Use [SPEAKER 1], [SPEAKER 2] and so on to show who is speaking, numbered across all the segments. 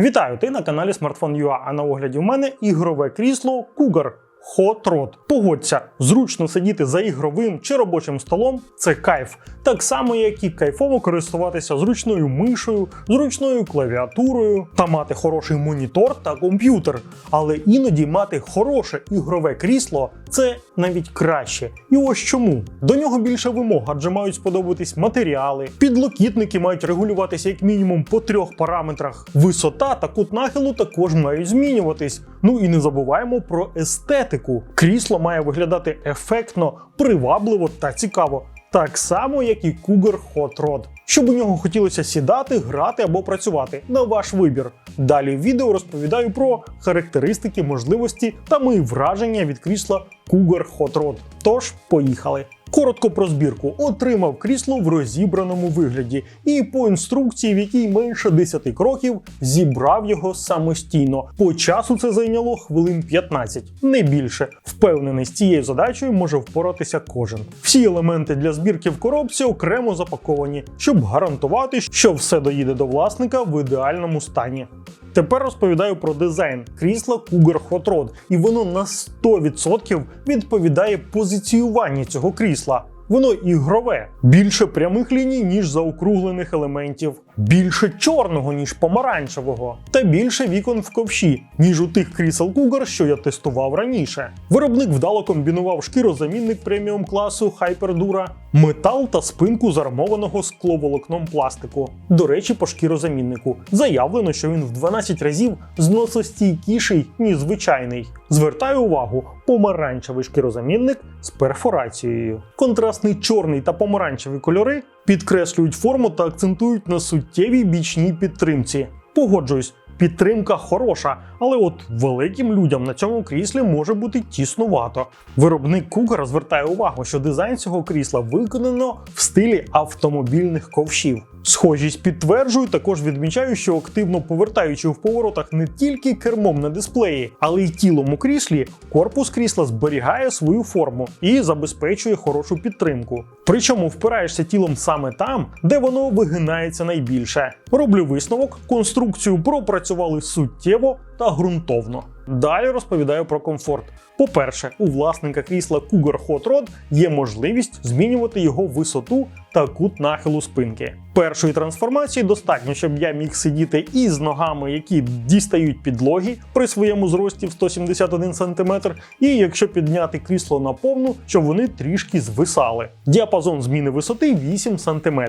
[SPEAKER 1] Вітаю! Ти на каналі Smartphone.ua, а на огляді в мене ігрове крісло Cougar Hot Rod. Погодься, зручно сидіти за ігровим чи робочим столом це кайф. Так само, як і кайфово користуватися зручною мишею, зручною клавіатурою та мати хороший монітор та комп'ютер. Але іноді мати хороше ігрове крісло це навіть краще. І ось чому. До нього більше вимог, адже мають сподобатись матеріали, підлокітники мають регулюватися як мінімум по трьох параметрах. Висота та кут нахилу також мають змінюватись. Ну і не забуваємо про естетику. Крісло має виглядати ефектно, привабливо та цікаво. Так само, як і Cougar Hot Rod. Щоб у нього хотілося сідати, грати або працювати на ваш вибір. Далі в відео розповідаю про характеристики, можливості та мої враження від крісла Cougar Hot Rod. Тож, поїхали. Коротко про збірку. Отримав крісло в розібраному вигляді, і по інструкції, в якій менше 10 кроків, зібрав його самостійно. По часу це зайняло хвилин 15, не більше. Впевнений, з цією задачею може впоратися кожен. Всі елементи для збірки в коробці окремо запаковані, щоб гарантувати, що все доїде до власника в ідеальному стані. Тепер розповідаю про дизайн крісла Cougar Hot Rod, і воно на 100% відповідає позиціюванню цього крісла. Воно ігрове, більше прямих ліній, ніж заокруглених елементів, більше чорного, ніж помаранчевого, та більше вікон в ковші, ніж у тих крісел Cougar, що я тестував раніше. Виробник вдало комбінував шкірозамінник преміум класу Hyperdura, метал та спинку з армованого скловолокном пластику. До речі, по шкірозаміннику заявлено, що він в 12 разів зносостійкіший, ніж звичайний. Звертаю увагу, помаранчевий шкірозамінник з перфорацією. Контрастний чорний та помаранчеві кольори підкреслюють форму та акцентують на суттєвій бічній підтримці. Погоджуюсь, підтримка хороша, але от великим людям на цьому кріслі може бути тіснувато. Виробник Cougar звертає увагу, що дизайн цього крісла виконано в стилі автомобільних ковшів. Схожість підтверджую, також відмічаю, що активно повертаючи в поворотах не тільки кермом на дисплеї, але й тілом у кріслі, корпус крісла зберігає свою форму і забезпечує хорошу підтримку. Причому впираєшся тілом саме там, де воно вигинається найбільше. Роблю висновок, конструкцію пропрацювали суттєво та ґрунтовно. Далі розповідаю про комфорт. По-перше, у власника крісла Cougar Hot Rod є можливість змінювати його висоту та кут нахилу спинки. Першої трансформації достатньо, щоб я міг сидіти із ногами, які дістають підлоги при своєму зрості в 171 см, і якщо підняти крісло на повну, щоб вони трішки звисали. Діапазон зміни висоти 8 см.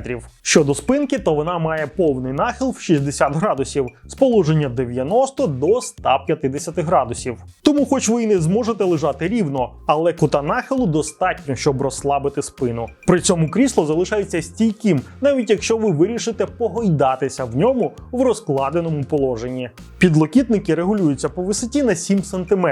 [SPEAKER 1] Щодо спинки, то вона має повний нахил в 60 градусів з положення 90 до 150 градусів. Тому, хоч ви і не зможете лежати рівно, але кута нахилу достатньо, щоб розслабити спину. При цьому крісло залишається стійким, навіть якщо ви вирішите погойдатися в ньому в розкладеному положенні. Підлокітники регулюються по висоті на 7 см,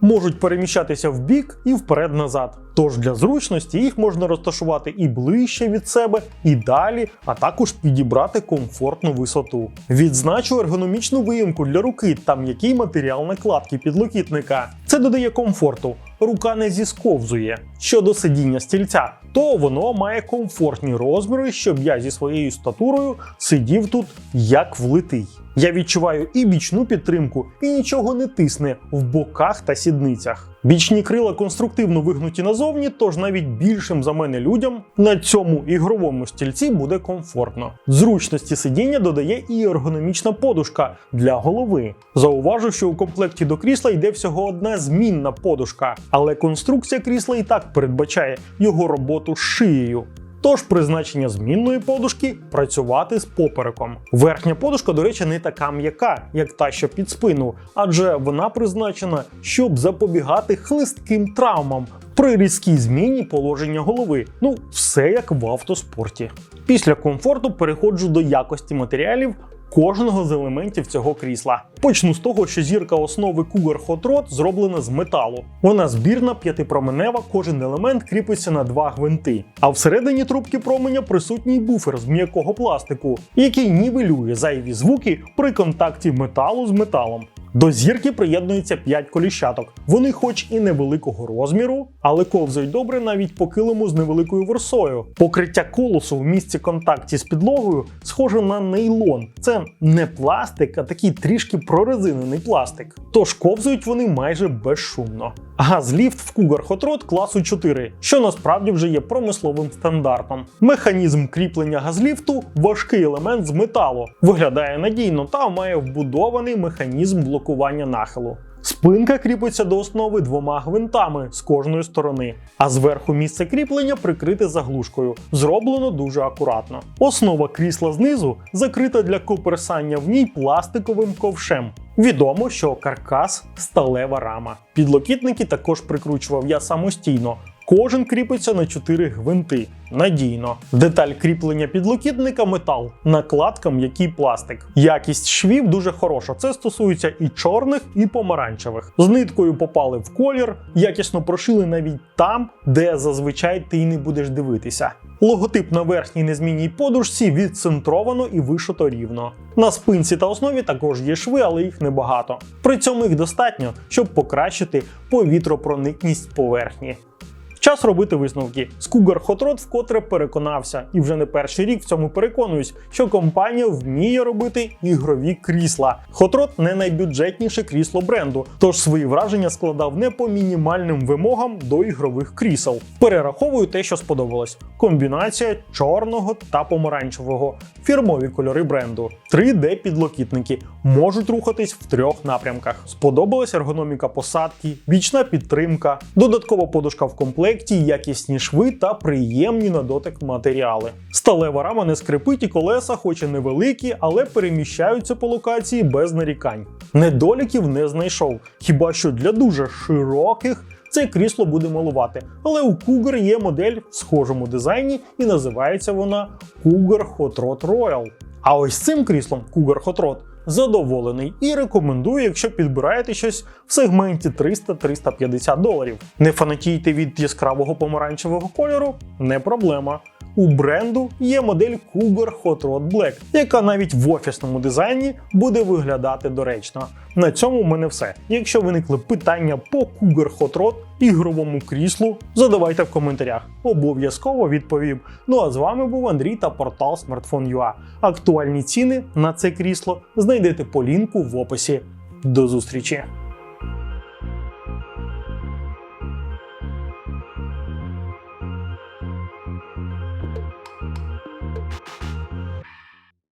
[SPEAKER 1] можуть переміщатися в бік і вперед-назад. Тож для зручності їх можна розташувати і ближче від себе, і далі, а також підібрати комфортну висоту. Відзначу ергономічну виїмку для руки та м'який матеріал накладки підлокітника. Це додає комфорту. Рука не зісковзує. Щодо сидіння стільця, то воно має комфортні розміри, щоб я зі своєю статурою сидів тут як влитий. Я відчуваю і бічну підтримку, і нічого не тисне в боках та сідницях. Бічні крила конструктивно вигнуті назовні, тож навіть більшим за мене людям на цьому ігровому стільці буде комфортно. Зручності сидіння додає і ергономічна подушка для голови. Зауважу, що у комплекті до крісла йде всього одна змінна подушка, але конструкція крісла і так передбачає його роботу з шиєю. Тож призначення змінної подушки працювати з попереком. Верхня подушка, до речі, не така м'яка, як та, що під спину, адже вона призначена, щоб запобігати хлистким травмам при різкій зміні положення голови. Ну, все як в автоспорті. Після комфорту переходжу до якості матеріалів. Кожного з елементів цього крісла. Почну з того, що зірка основи Cougar Hot Rod зроблена з металу. Вона збірна, п'ятипроменева, кожен елемент кріпиться на два гвинти. А всередині трубки променя присутній буфер з м'якого пластику, який нівелює зайві звуки при контакті металу з металом. До зірки приєднується 5 коліщаток. Вони, хоч і невеликого розміру, але ковзають добре навіть по килиму з невеликою ворсою. Покриття колосу в місці контакті з підлогою схоже на нейлон. Це не пластик, а такий трішки прорезинений пластик. Тож ковзають вони майже безшумно. Газліфт в Cougar Hot Rod класу 4, що насправді вже є промисловим стандартом. Механізм кріплення газліфту важкий елемент з металу, виглядає надійно та має вбудований механізм блокування нахилу. Спинка кріпиться до основи двома гвинтами з кожної сторони, а зверху місце кріплення прикрите заглушкою. Зроблено дуже акуратно. Основа крісла знизу закрита для коперсання в ній пластиковим ковшем. Відомо, що каркас сталева рама. Підлокітники також прикручував я самостійно. Кожен кріпиться на 4 гвинти. Надійно. Деталь кріплення підлокітника метал, накладка м'який пластик. Якість швів дуже хороша. Це стосується і чорних, і помаранчевих. З ниткою попали в колір, якісно прошили навіть там, де зазвичай ти й не будеш дивитися. Логотип на верхній незмінній подушці відцентровано і вишито рівно. На спинці та основі також є шви, але їх небагато. При цьому їх достатньо, щоб покращити повітропроникність поверхні. Час робити висновки. Hot Rod вкотре переконався, і вже не перший рік в цьому переконуюсь, що компанія вміє робити ігрові крісла. Rod не найбюджетніше крісло бренду, тож свої враження складав не по мінімальним вимогам до ігрових крісел. Перераховую те, що сподобалось: комбінація чорного та помаранчевого, фірмові кольори бренду, 3D підлокітники можуть рухатись в трьох напрямках. Сподобалась ергономіка посадки, бічна підтримка, додаткова подушка в комплекті, якісні шви та приємні на дотик матеріали. Сталева рама не скрипить і колеса, хоч і невеликі, але переміщаються по локації без нарікань. Недоліків не знайшов, хіба що для дуже широких. Це крісло буде малувати, але у Cougar є модель в схожому дизайні і називається вона Cougar Hot Rod Royal. А ось цим кріслом Cougar Hot Rod задоволений і рекомендую, якщо підбираєте щось в сегменті 300-350 доларів. Не фанатійте від яскравого помаранчевого кольору не проблема. У бренду є модель Cougar Hot Rod Black, яка навіть в офісному дизайні буде виглядати доречно. На цьому в мене все. Якщо виникли питання по Cougar Hot Rod, ігровому кріслу, задавайте в коментарях. Обов'язково відповім. Ну а з вами був Андрій та портал Smartphone.ua. Актуальні ціни на це крісло знайдете по лінку в описі. До зустрічі!